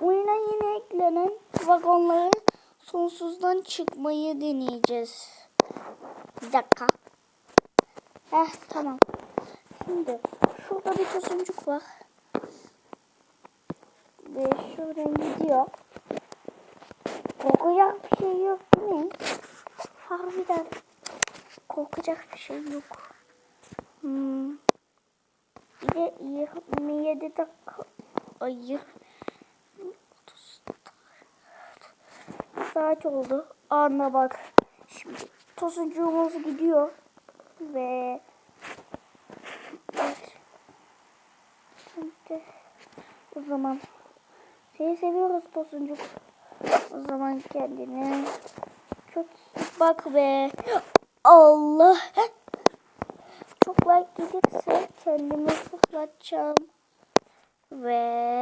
Oyuna yeni eklenen vagonların sonsuzdan çıkmayı deneyeceğiz. Bir dakika. Heh tamam. Şimdi şurada bir tosuncuk var. Ve şuradan gidiyor. Korkacak bir şey yok değil mi? Harbiden korkacak bir şey yok. Hmm. Bir de 27 dakika. Ay. Saat oldu. Anla bak. Şimdi tosuncuğumuz gidiyor. Ve. Şimdi o zaman seni seviyoruz tosuncuk. O zaman kendine çok bak ve Allah çok like gelirse kendimi fırlatacağım ve